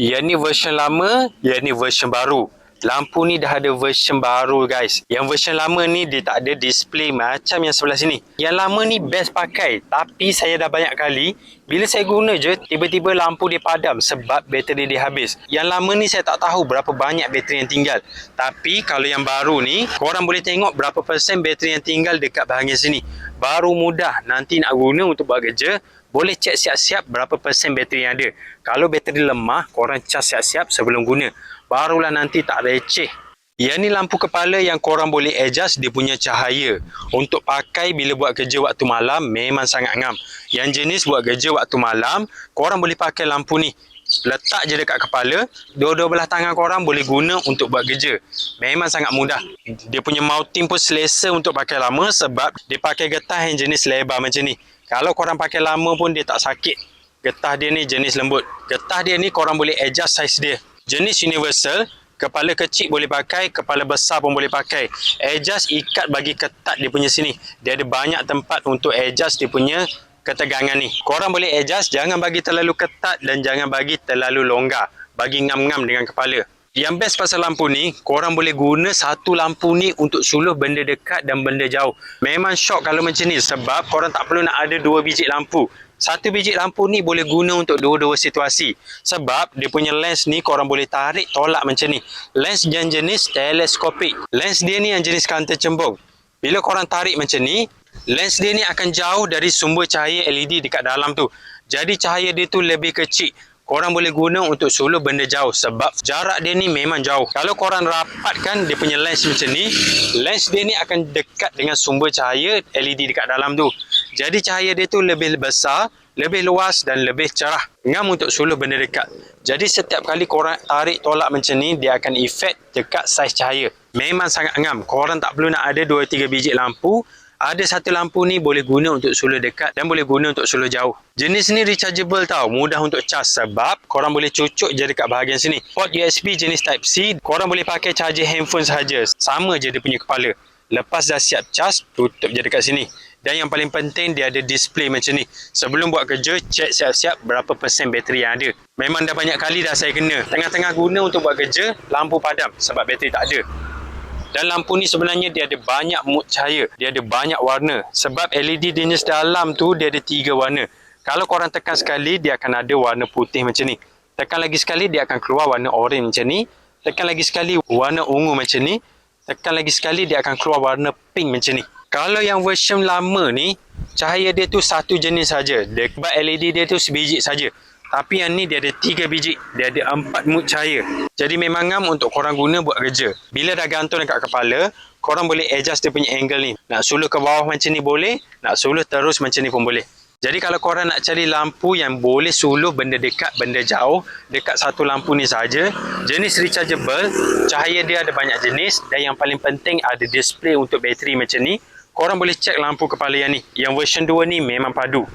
Yang ni version lama, yang ni version baru. Lampu ni dah ada version baru guys. Yang version lama ni dia tak ada display macam yang sebelah sini. Yang lama ni best pakai. Tapi saya dah banyak kali. Bila saya guna je, tiba-tiba lampu dia padam sebab bateri dia habis. Yang lama ni saya tak tahu berapa banyak bateri yang tinggal. Tapi kalau yang baru ni, korang boleh tengok berapa persen bateri yang tinggal dekat bahagian sini. Baru mudah nanti nak guna untuk buat kerja. Boleh cek siap-siap berapa persen bateri yang ada. Kalau bateri lemah, korang cas siap-siap sebelum guna barulah nanti tak receh. Yang ni lampu kepala yang korang boleh adjust dia punya cahaya. Untuk pakai bila buat kerja waktu malam memang sangat ngam. Yang jenis buat kerja waktu malam, korang boleh pakai lampu ni. Letak je dekat kepala, dua-dua belah tangan korang boleh guna untuk buat kerja. Memang sangat mudah. Dia punya mounting pun selesa untuk pakai lama sebab dia pakai getah yang jenis lebar macam ni. Kalau korang pakai lama pun dia tak sakit. Getah dia ni jenis lembut. Getah dia ni korang boleh adjust size dia jenis universal kepala kecil boleh pakai kepala besar pun boleh pakai adjust ikat bagi ketat dia punya sini dia ada banyak tempat untuk adjust dia punya ketegangan ni korang boleh adjust jangan bagi terlalu ketat dan jangan bagi terlalu longgar bagi ngam-ngam dengan kepala yang best pasal lampu ni, korang boleh guna satu lampu ni untuk suluh benda dekat dan benda jauh. Memang shock kalau macam ni sebab korang tak perlu nak ada dua biji lampu. Satu biji lampu ni boleh guna untuk dua-dua situasi. Sebab dia punya lens ni korang boleh tarik tolak macam ni. Lens yang jenis teleskopik. Lens dia ni yang jenis kantor cembung. Bila korang tarik macam ni, lens dia ni akan jauh dari sumber cahaya LED dekat dalam tu. Jadi cahaya dia tu lebih kecil korang boleh guna untuk solo benda jauh sebab jarak dia ni memang jauh. Kalau korang rapatkan dia punya lens macam ni, lens dia ni akan dekat dengan sumber cahaya LED dekat dalam tu. Jadi cahaya dia tu lebih besar, lebih luas dan lebih cerah. Ngam untuk suluh benda dekat. Jadi setiap kali korang tarik tolak macam ni, dia akan efek dekat saiz cahaya. Memang sangat ngam. Korang tak perlu nak ada 2-3 biji lampu ada satu lampu ni boleh guna untuk suluh dekat dan boleh guna untuk suluh jauh. Jenis ni rechargeable tau, mudah untuk cas sebab korang boleh cucuk je dekat bahagian sini. Port USB jenis type C, korang boleh pakai charger handphone sahaja. Sama je dia punya kepala. Lepas dah siap cas, tutup je dekat sini. Dan yang paling penting dia ada display macam ni. Sebelum buat kerja, cek siap-siap berapa persen bateri yang ada. Memang dah banyak kali dah saya kena. Tengah-tengah guna untuk buat kerja, lampu padam sebab bateri tak ada. Dan lampu ni sebenarnya dia ada banyak mood cahaya. Dia ada banyak warna. Sebab LED jenis dalam tu dia ada tiga warna. Kalau korang tekan sekali, dia akan ada warna putih macam ni. Tekan lagi sekali, dia akan keluar warna orange macam ni. Tekan lagi sekali, warna ungu macam ni. Tekan lagi sekali, dia akan keluar warna pink macam ni. Kalau yang version lama ni, cahaya dia tu satu jenis saja. Sebab LED dia tu sebiji saja. Tapi yang ni dia ada tiga biji. Dia ada empat mood cahaya. Jadi memang ngam untuk korang guna buat kerja. Bila dah gantung dekat kepala, korang boleh adjust dia punya angle ni. Nak suluh ke bawah macam ni boleh. Nak suluh terus macam ni pun boleh. Jadi kalau korang nak cari lampu yang boleh suluh benda dekat, benda jauh, dekat satu lampu ni saja, jenis rechargeable, cahaya dia ada banyak jenis dan yang paling penting ada display untuk bateri macam ni. Korang boleh cek lampu kepala yang ni. Yang version 2 ni memang padu.